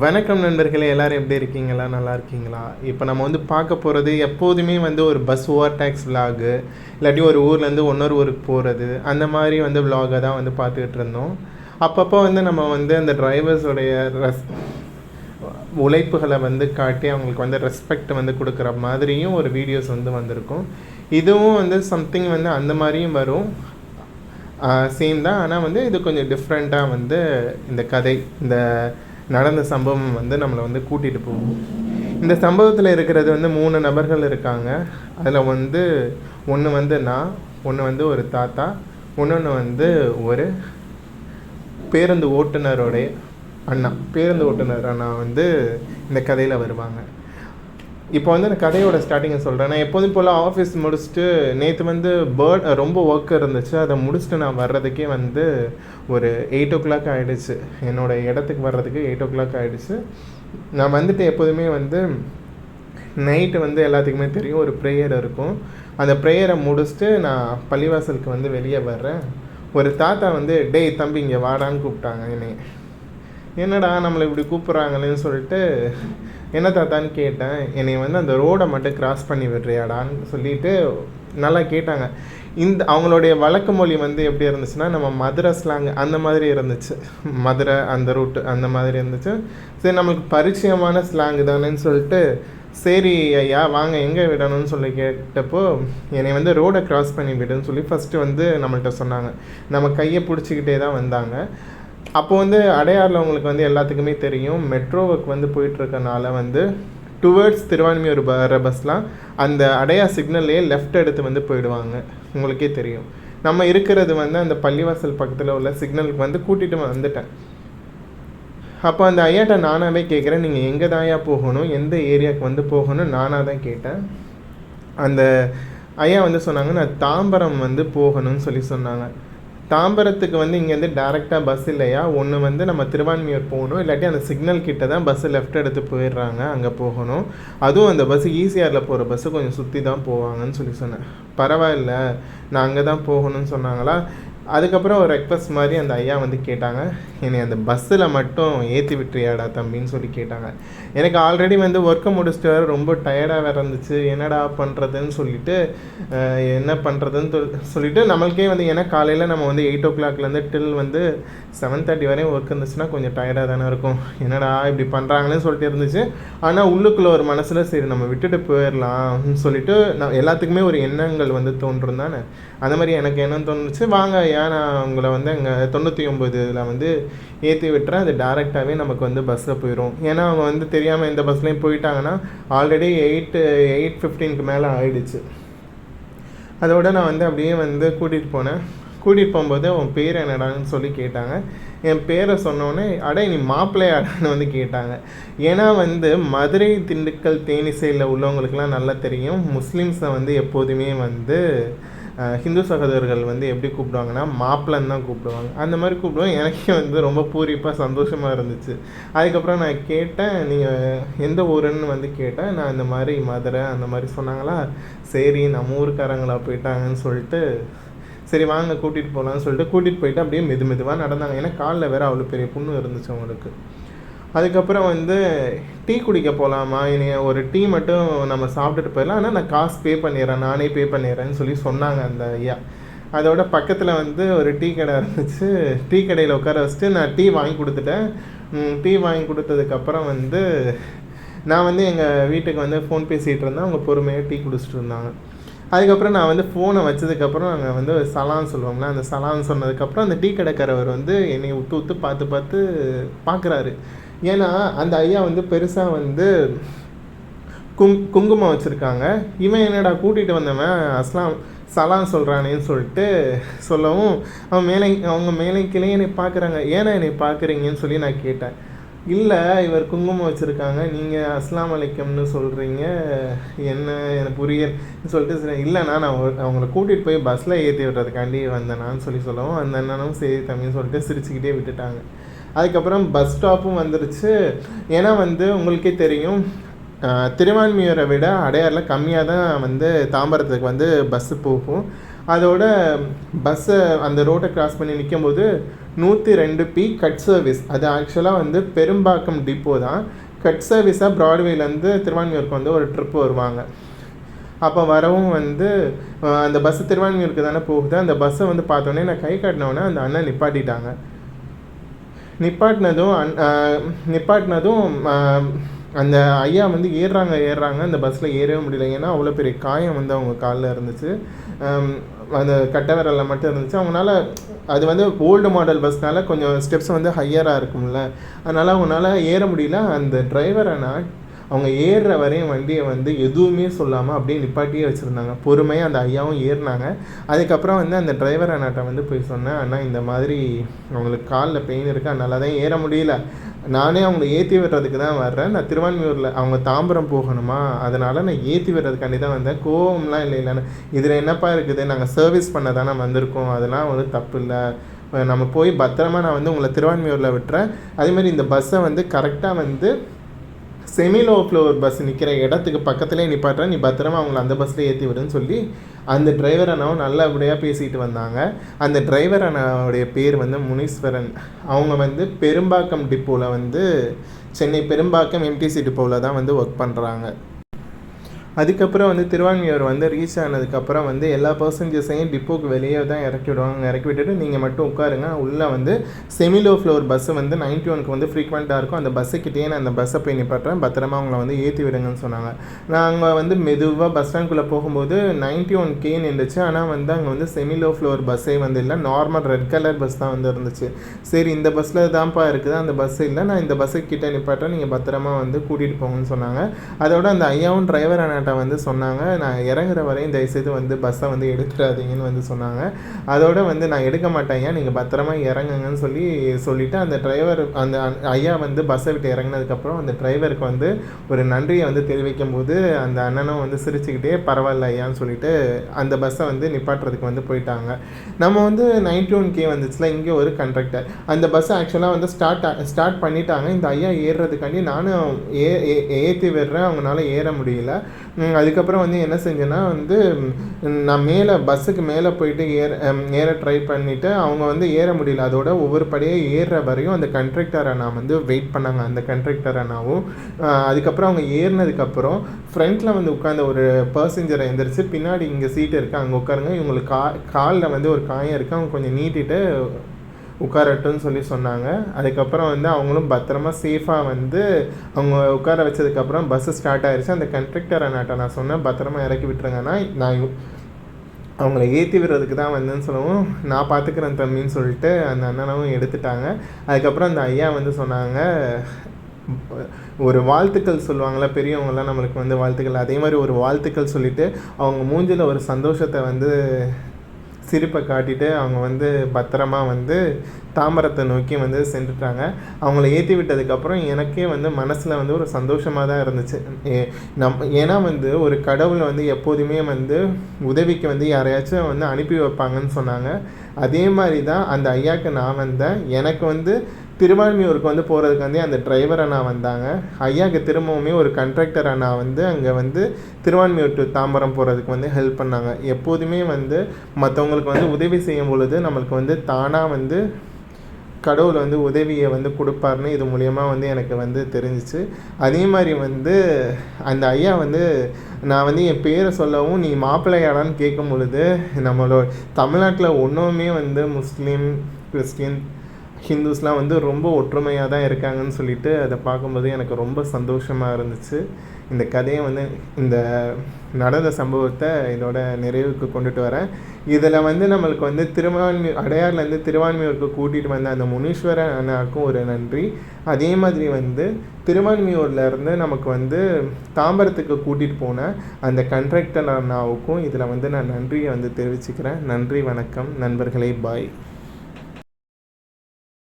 வணக்கம் நண்பர்களே எல்லோரும் எப்படி இருக்கீங்களா? நல்லா இருக்கீங்களா? இப்போ நம்ம வந்து பார்க்க போகிறது எப்போதுமே வந்து ஒரு பஸ் ஓவர் டேக்ஸ் விலாகு இல்லாட்டி ஒரு ஊர்லேருந்து இன்னொரு ஊருக்கு போகிறது அந்த மாதிரி வந்து விலாகை தான் வந்து பார்த்துக்கிட்டு இருந்தோம். அப்பப்போ வந்து நம்ம வந்து அந்த டிரைவர்ஸோடைய ரெஸ் உழைப்புகளை வந்து காட்டி அவங்களுக்கு வந்து ரெஸ்பெக்ட் வந்து கொடுக்குற மாதிரியும் ஒரு வீடியோஸ் வந்து வந்திருக்கும். இதுவும் வந்து சம்திங் வந்து அந்த மாதிரியும் வரும். சேம் தான். ஆனால் வந்து இது கொஞ்சம் டிஃப்ரெண்ட்டாக வந்து இந்த கதை இந்த நடந்த சம்பவம் வந்து நம்மளை வந்து கூட்டிகிட்டு போகும். இந்த சம்பவத்தில் இருக்கிறது வந்து மூணு நபர்கள் இருக்காங்க. அதில் வந்து ஒன்று வந்து நான் ஒன்று வந்து ஒரு தாத்தா இன்னொன்று வந்து ஒரு பேருந்து ஓட்டுநரோடைய அண்ணா. பேருந்து ஓட்டுநர் அண்ணா வந்து இந்த கதையில் வருவாங்க. இப்போ வந்து நான் கதையோட ஸ்டார்டிங்கை சொல்கிறேன் நான் எப்போதும் போல் ஆஃபீஸ் முடிச்சுட்டு நேற்று வந்து பேர்ட் ரொம்ப ஒர்க் இருந்துச்சு. அதை முடிச்சுட்டு நான் வர்றதுக்கே வந்து ஒரு எயிட் ஓ கிளாக் ஆகிடுச்சு என்னோடய இடத்துக்கு வர்றதுக்கு எயிட் ஓ கிளாக் ஆகிடுச்சு நான் வந்துட்டு எப்போதுமே வந்து நைட்டு வந்து எல்லாத்துக்குமே தெரியும். ஒரு ப்ரேயர் இருக்கும். அந்த ப்ரேயரை முடிச்சுட்டு நான் பள்ளிவாசலுக்கு வந்து வெளியே வர்றேன். ஒரு தாத்தா வந்து டேய் தம்பி இங்கே வாடான்னு கூப்பிட்டாங்க. என்னை. என்னடா நம்மளை இப்படி கூப்பிட்றாங்களேன்னு சொல்லிட்டு என்ன தாத்தான்னு கேட்டேன் என்னை வந்து அந்த ரோடை மட்டும் கிராஸ் பண்ணி விடுறியாடான்னு சொல்லிட்டு நல்லா கேட்டாங்க. இந்த அவங்களுடைய வழக்கு மொழி வந்து எப்படி இருந்துச்சுன்னா நம்ம மதுரை ஸ்லாங் அந்த மாதிரி இருந்துச்சு. மதுரை அந்த ரூட்டு அந்த மாதிரி இருந்துச்சு. சரி நம்மளுக்கு பரிச்சயமான ஸ்லாங் தானேன்னு சொல்லிட்டு சரி ஐயா வாங்க எங்கே விடணும்னு சொல்லி கேட்டப்போ என்னை வந்து ரோடை கிராஸ் பண்ணி விடுன்னு சொல்லி ஃபஸ்ட்டு வந்து நம்மள்கிட்ட சொன்னாங்க. நம்ம கையை பிடிச்சிக்கிட்டே தான் வந்தாங்க. அப்போ வந்து அடையாறில் உங்களுக்கு வந்து எல்லாத்துக்குமே தெரியும். மெட்ரோவுக்கு வந்து போயிட்டுருக்கனால வந்து டுவர்ட்ஸ் திருவான்மியூர் வர பஸ்லாம் அந்த அடையார் சிக்னல்லே லெஃப்ட் எடுத்து வந்து போயிடுவாங்க. உங்களுக்கே தெரியும். நம்ம இருக்கிறது வந்து அந்த பள்ளிவாசல் பக்கத்தில் உள்ள சிக்னலுக்கு வந்து கூட்டிகிட்டு வந்துட்டேன். அப்போ அந்த ஐயாட்ட நானாகவே கேட்குறேன் நீங்கள் எங்கே தாயா போகணும்? எந்த ஏரியாவுக்கு வந்து போகணும் நானாக தான் கேட்டேன். அந்த ஐயா வந்து சொன்னாங்க நான் தாம்பரம் வந்து போகணும்னு சொல்லி சொன்னாங்க. தாம்பரத்துக்கு வந்து இங்கேருந்து டேரெக்டாக பஸ் இல்லையா? ஒன்று வந்து நம்ம திருவான்மியூர் போகணும். இல்லாட்டி அந்த சிக்னல் கிட்ட தான் பஸ்ஸு லெஃப்ட் எடுத்து போயிடுறாங்க அங்கே போகணும். அதுவும் அந்த பஸ்ஸு ஈசிஆரில் போகிற பஸ்ஸு கொஞ்சம் சுற்றி தான் போவாங்கன்னு சொல்லி சொன்னேன். பரவாயில்ல நான் அங்கே தான் போகணும்னு சொன்னாங்களா? அதுக்கப்புறம் ஒரு ரெக்வஸ்ட் மாதிரி அந்த ஐயா வந்து கேட்டாங்க என்னை அந்த பஸ்ஸில் மட்டும் ஏற்றி விட்டுறியாடா தம்பின்னு சொல்லி கேட்டாங்க. எனக்கு ஆல்ரெடி வந்து ஒர்க்கை முடிச்சுட்டு வர ரொம்ப டயர்டாக வேறு இருந்துச்சு. என்னடா பண்ணுறதுன்னு சொல்லிட்டு என்ன பண்ணுறதுன்னு சொல்லிட்டு நம்மளுக்கே வந்து ஏன்னா காலையில் நம்ம வந்து எயிட் ஓ கிளாக்லேருந்து டில் வந்து செவன் தேர்ட்டி வரையும் ஒர்க் இருந்துச்சுன்னா கொஞ்சம் டயர்டாக தானே இருக்கும். என்னடா இப்படி பண்ணுறாங்களேன்னு சொல்லிட்டு இருந்துச்சு. ஆனால் உள்ளுக்குள்ளே ஒரு மனசில் சரி நம்ம விட்டுட்டு போயிடலாம்னு சொல்லிட்டு நான் எல்லாத்துக்குமே ஒரு எண்ணங்கள் வந்து தோன்றும் தானே? அந்த மாதிரி எனக்கு என்ன தோணுச்சு. வாங்க ஏன் நான் உங்களை வந்து அங்கே தொண்ணூற்றி ஒம்பதுல வந்து ஏற்றி விட்டுறேன். அது டேரெக்டாகவே நமக்கு வந்து பஸ்ஸில் போயிடும் ஏன்னா அவங்க வந்து தெரியாமல் எந்த பஸ்லேயும் போயிட்டாங்கன்னா ஆல்ரெடி எயிட்டு எயிட் ஃபிஃப்டீனுக்கு மேலே ஆயிடுச்சு. அதோட நான் வந்து அப்படியே வந்து கூட்டிகிட்டு போனேன். கூட்டிகிட்டு போகும்போது அவன் பேர் என்னடான்னு சொல்லி கேட்டாங்க. என் பேரை சொன்னோடனே அடே நீ மாப்பிள்ளையாடான்னு வந்து கேட்டாங்க. ஏன்னா வந்து மதுரை திண்டுக்கல் தேனிசையில் உள்ளவங்களுக்குலாம் நல்லா தெரியும். முஸ்லீம்ஸை வந்து எப்போதுமே வந்து ஹிந்து சகோதரர்கள் வந்து எப்படி கூப்பிடுவாங்கன்னா மாப்பிள்ளன்னு தான் கூப்பிடுவாங்க. அந்த மாதிரி கூப்பிடுவோம் எனக்கே வந்து ரொம்ப பூரிப்பாக சந்தோஷமாக இருந்துச்சு. அதுக்கப்புறம் நான் கேட்டேன் நீங்கள் எந்த ஊருன்னு வந்து கேட்டேன். நான் இந்த மாதிரி மதுரை அந்த மாதிரி சொன்னாங்களா? சரி நம்ம ஊருக்காரங்களா போயிட்டாங்கன்னு சொல்லிட்டு சரி வாங்க கூட்டிகிட்டு போகலான்னு சொல்லிட்டு கூட்டிகிட்டு போயிட்டு அப்படியே மெது மெதுவாக நடந்தாங்க. ஏன்னா காலில் வேறு அவ்வளோ பெரிய புண்ணு இருந்துச்சு அவங்களுக்கு. அதுக்கப்புறம் வந்து டீ குடிக்க போகலாமா இனி ஒரு டீ மட்டும் நம்ம சாப்பிட்டுட்டு போயிடலாம். ஆனால் நான் காசு பே பண்ணிடுறேன். நானே பே பண்ணிடுறேன்னு சொல்லி சொன்னாங்க அந்த ஐயா. அதோட பக்கத்தில் வந்து ஒரு டீ கடை இருந்துச்சு. டீ கடையில் உட்கார வச்சுட்டு நான் டீ வாங்கி கொடுத்துட்டேன். டீ வாங்கி கொடுத்ததுக்கப்புறம் வந்து நான் வந்து எங்கள் வீட்டுக்கு வந்து ஃபோன் பேசிகிட்டு இருந்தேன். அவங்க பொறுமையாக டீ குடிச்சிட்டு இருந்தாங்க. அதுக்கப்புறம் நான் வந்து ஃபோனை வச்சதுக்கப்புறம் நாங்கள் வந்து சலான் சொல்லுவோம்ல அந்த சலான் சொன்னதுக்கப்புறம் அந்த டீ கடைக்காரவர் வந்து என்னை விட்டு விட்டு பார்த்து பார்த்து பார்க்குறாரு. ஏன்னா அந்த ஐயா வந்து பெருசாக வந்து குங் குங்குமம் வச்சுருக்காங்க. இவன் என்னடா கூட்டிகிட்டு வந்தவன்? அஸ்லாம் சலாம் சொல்கிறானேன்னு சொல்லிட்டு சொல்லவும் அவன் மேலே அவங்க மேலே கிளை என்னை பார்க்குறாங்க ஏன்னா என்னை பார்க்குறீங்கன்னு சொல்லி நான் கேட்டேன். இல்லை இவர் குங்குமம் வச்சுருக்காங்க. நீங்கள் அஸ்லாம் அலைக்கம்னு சொல்கிறீங்க என்ன எனக்கு புரியன்னு சொல்லிட்டு சரி இல்லைண்ணா நான் அவங்கள கூட்டிகிட்டு போய் பஸ்ஸில் ஏற்றி விடுறதுக்காண்டி வந்தேனான்னு சொல்லி சொல்லவும் அந்த அண்ணனும் சரி தம்பின்னு சொல்லிட்டு சிரிச்சுக்கிட்டே விட்டுட்டாங்க. அதுக்கப்புறம் பஸ் ஸ்டாப்பும் வந்துருச்சு. ஏன்னா வந்து உங்களுக்கே தெரியும் திருவான்மியூரை விட அடையாரில் கம்மியாக தான் வந்து தாம்பரத்துக்கு வந்து பஸ்ஸு போகும். அதோட பஸ்ஸை அந்த ரோட்டை கிராஸ் பண்ணி நிற்கும்போது நூற்றி ரெண்டு பி கட் சர்வீஸ் அது ஆக்சுவலாக வந்து பெரும்பாக்கம் டிப்போ தான். கட் சர்வீஸாக ப்ராட்வேலேருந்து திருவான்மியூருக்கு வந்து ஒரு ட்ரிப் வருவாங்க. அப்போ வரவும் வந்து அந்த பஸ்ஸு திருவான்மியூருக்கு தானே போகுது. அந்த பஸ்ஸை வந்து பார்த்தோன்னே நான் கை காட்டினோன்னே அந்த அண்ணன் நிப்பாட்டிட்டாங்க. நிப்பாட்டினதும் அன்- நிப்பாட்டினதும் அந்த ஐயா வந்து ஏறுறாங்க ஏறுறாங்க. அந்த பஸ்ஸில் ஏறவே முடியல. ஏன்னா அவ்வளோ பெரிய காயம் வந்து அவங்க காலில் இருந்துச்சு. அந்த கட்டை விரலில் மட்டும் இருந்துச்சு. அவங்களால அது வந்து ஓல்டு மாடல் பஸ்னால கொஞ்சம் ஸ்டெப்ஸ் வந்து ஹையராக இருக்கும்ல. அதனால் அவங்களால ஏற முடியல. அந்த டிரைவரை நான் அவங்க ஏறுற வரையும் வண்டியை வந்து எதுவுமே சொல்லாமல் அப்படியே நிப்பாட்டியே வச்சுருந்தாங்க. பொறுமையாக அந்த ஐயாவும் ஏறினாங்க. அதுக்கப்புறம் வந்து அந்த டிரைவர் அண்ணாட்ட வந்து போய் சொன்னேன் அண்ணா இந்த மாதிரி அவங்களுக்கு காலில் பெயின் இருக்குது அதனால தான் ஏற முடியல. நானே அவங்கள ஏற்றி விடுறதுக்கு தான் வர்றேன். நான் திருவான்மியூரில் அவங்க தாம்பரம் போகணுமா? அதனால் நான் ஏற்றி விடுறதுக்காண்டி தான் வந்தேன். கோவம்லாம் இல்லை இல்லைன்னு இதில் என்னப்பா இருக்குது? நாங்கள் சர்வீஸ் பண்ண தானே வந்திருக்கோம். அதெல்லாம் ஒரு தப்பு இல்லை. நம்ம போய் பத்திரமா நான் வந்து உங்களை திருவான்மையூரில் விட்டுறேன். அதேமாதிரி இந்த பஸ்ஸை வந்து கரெக்டாக வந்து செமிலோ ஃப்ளோர் பஸ் நிற்கிற இடத்துக்கு பக்கத்துலேயே நிப்பாட்டுறேன். நீ பத்திரமா அவங்கள அந்த பஸ்ஸில் ஏற்றி விடுன்னு சொல்லி அந்த டிரைவர் அண்ணாவும் நல்லபடியாக பேசிகிட்டு வந்தாங்க. அந்த டிரைவர் அண்ணாவுடைய பேர் வந்து முனீஸ்வரன். அவங்க வந்து பெரும்பாக்கம் டிப்போவில் வந்து சென்னை பெரும்பாக்கம் எம்டிசி டிப்போவில் தான் வந்து ஒர்க் பண்ணுறாங்க அதுக்கப்புறம் வந்து திருவான்மியூர் வந்து ரீச் ஆனதுக்கப்புறம் வந்து எல்லா பர்சன்ஜர்ஸையும் டிப்போக்கு வெளியே தான் இறக்கி விடுவாங்க. இறக்கி விட்டுட்டு நீங்கள் மட்டும் உட்காருங்க. உள்ளே வந்து செமிலோ ஃப்ளோர் பஸ்ஸு வந்து நைன்ட்டி ஒனுக்கு வந்து ஃப்ரீக்வெண்ட்டாக இருக்கும். அந்த பஸ்ஸுக்கிட்டே நான் அந்த பஸ்ஸை போய் நிப்பாட்டுறேன். பத்திரமா அவங்கள வந்து ஏற்றி விடுங்கன்னு சொன்னாங்க. நாங்கள் வந்து மெதுவாக பஸ் ஸ்டாண்ட்குள்ளே போகும்போது நைன்ட்டி ஒன் கே நின்றுச்சு. ஆனால் வந்து அங்கே வந்து செமிலோ ஃப்ளோர் பஸ்ஸே வந்து இல்லை. நார்மல் ரெட் கலர் பஸ் தான் வந்து இருந்துச்சு. சரி இந்த பஸ்ஸில் தான்ப்பா இருக்குது. அந்த பஸ் இல்லை. நான் இந்த பஸ்ஸுக்கிட்டே நிப்பாட்டுறேன். நிப்பாட்டேன் நீங்கள் பத்திரமா வந்து கூட்டிகிட்டு போங்கன்னு சொன்னாங்க. அதோட அந்த ஐயாவும் டிரைவர் அண்ணாட்ட வந்து சொன்னாங்க. நான் இறங்குற வரையும் தயவுசெய்து வந்து பஸ்ஸை வந்து எடுத்துடாதீங்கன்னு வந்து சொன்னாங்க. அதோட வந்து நான் எடுக்க மாட்டேன் நீங்கள் பத்திரமா இறங்குங்கன்னு சொல்லி சொல்லிவிட்டு அந்த டிரைவர் அந்த ஐயா வந்து பஸ்ஸை விட்டு இறங்குனதுக்கப்புறம் அந்த டிரைவருக்கு வந்து ஒரு நன்றியை வந்து தெரிவிக்கும் போது அந்த அண்ணனும் வந்து சிரிச்சுக்கிட்டே பரவாயில்ல ஐயான்னு சொல்லிட்டு அந்த பஸ்ஸை வந்து நிப்பாட்டுறதுக்கு வந்து போயிட்டாங்க. நம்ம வந்து நைன்டி ஒன் கே வந்துச்சுல இங்கே ஒரு கண்ட்ரக்டர் அந்த பஸ்ஸை ஆக்சுவலாக வந்து ஸ்டார்ட் ஸ்டார்ட் பண்ணிட்டாங்க. இந்த ஐயா ஏறுறதுக்காண்டி நானும் ஏ ஏ- ஏற்றி விடுறேன். அவங்களால ஏற முடியல. அதுக்கப்புறம் வந்து என்ன செஞ்சேன்னா வந்து நான் மேலே பஸ்ஸுக்கு மேலே போயிட்டு ஏற ஏற ட்ரை பண்ணிவிட்டு அவங்க வந்து ஏற முடியல. அதோட ஒவ்வொரு படியாக ஏறுற வரையும் அந்த கண்ட்ரக்டர் அண்ணா வந்து வெயிட் பண்ணாங்க. அந்த கண்ட்ரக்டர் அண்ணாவும் அதுக்கப்புறம் அவங்க ஏறினதுக்கப்புறம் ஃப்ரண்ட்டில் வந்து உட்காந்த ஒரு பர்சஞ்சரை எந்திரிச்சு பின்னாடி இங்கே சீட்டு இருக்குது அங்கே உட்காருங்க. இவங்களுக்கு கா காலில் வந்து ஒரு காயம் இருக்குது அவங்க கொஞ்சம் நீட்டிட்டு உட்காரட்டும்னு சொல்லி சொன்னாங்க. அதுக்கப்புறம் வந்து அவங்களும் பத்திரமா சேஃபாக வந்து அவங்க உட்கார வச்சதுக்கப்புறம் பஸ்ஸு ஸ்டார்ட் ஆயிடுச்சு அந்த கண்ட்ரக்டர் அண்ணாட்ட நான் சொன்னேன் பத்திரமா இறக்கி விட்டுருங்கன்னா நான் அவங்கள ஏற்றி விடுறதுக்கு தான் வந்தேன்னு சொல்லவும் நான் பார்த்துக்கிறேன் தம்பின்னு சொல்லிட்டு அந்த அண்ணனும் எடுத்துட்டாங்க. அதுக்கப்புறம் அந்த ஐயா வந்து சொன்னாங்க ஒரு வாழ்த்துக்கள் சொல்லுவாங்களா பெரியவங்கலாம் நம்மளுக்கு வந்து வாழ்த்துக்கள். அதே மாதிரி ஒரு வாழ்த்துக்கள் சொல்லிவிட்டு அவங்க மூஞ்சில் ஒரு சந்தோஷத்தை வந்து சிரிப்பை காட்டிட்டு அவங்க வந்து பத்திரமா வந்து தாம்பரத்தை நோக்கி வந்து சென்றுட்டாங்க. அவங்கள ஏற்றி விட்டதுக்கப்புறம் எனக்கே வந்து மனசில் வந்து ஒரு சந்தோஷமாக தான் இருந்துச்சு. ஏ- நம் ஏன்னா வந்து ஒரு கடவுளை வந்து எப்போதுமே வந்து உதவிக்கு வந்து யாரையாச்சும் வந்து அனுப்பி வைப்பாங்கன்னு சொன்னாங்க. அதே மாதிரி தான் அந்த ஐயாவுக்கு நான் வந்தேன். எனக்கு வந்து திருவான்மியூருக்கு வந்து போகிறதுக்கு வந்து அந்த டிரைவர் அண்ணா வந்தாங்க. ஐயாக்கு திரும்பவுமே ஒரு கண்ட்ராக்டர் அண்ணா வந்து அங்கே வந்து திருவான்மியூர் டு தாம்பரம் போகிறதுக்கு வந்து ஹெல்ப் பண்ணாங்க. எப்போதுமே வந்து மற்றவங்களுக்கு வந்து உதவி செய்யும் பொழுது நம்மளுக்கு வந்து தானாக வந்து கடவுள் வந்து உதவியை வந்து கொடுப்பாருன்னு இது மூலியமாக வந்து எனக்கு வந்து தெரிஞ்சிச்சு. அதே மாதிரி வந்து அந்த ஐயா வந்து நான் வந்து என் பேரை சொல்லவும் நீ மாப்பிள்ளையாடான்னு கேட்கும் பொழுது நம்மளோட தமிழ்நாட்டில் ஒன்றுமே வந்து முஸ்லீம் கிறிஸ்டின் ஹிந்துஸ்லாம் வந்து ரொம்ப ஒற்றுமையாக தான் இருக்காங்கன்னு சொல்லிட்டு அதை பார்க்கும்போது எனக்கு ரொம்ப சந்தோஷமாக இருந்துச்சு. இந்த கதையை வந்து இந்த நடந்த சம்பவத்தை இதோட நிறைவுக்கு கொண்டுட்டு வரேன். இதில் வந்து நம்மளுக்கு வந்து திருவான்மை அடையார்லேருந்து திருவான்மியூருக்கு கூட்டிகிட்டு வந்த அந்த முனீஸ்வர அண்ணாவுக்கும் ஒரு நன்றி. அதே மாதிரி வந்து திருவான்மியூர்ல இருந்து நமக்கு வந்து தாம்பரத்துக்கு கூட்டிகிட்டு போன அந்த கண்ட்ராக்டர் அண்ணாவுக்கும் இதில் வந்து நான் நன்றியை வந்து தெரிவிச்சுக்கிறேன். நன்றி வணக்கம். நண்பர்களே பாய்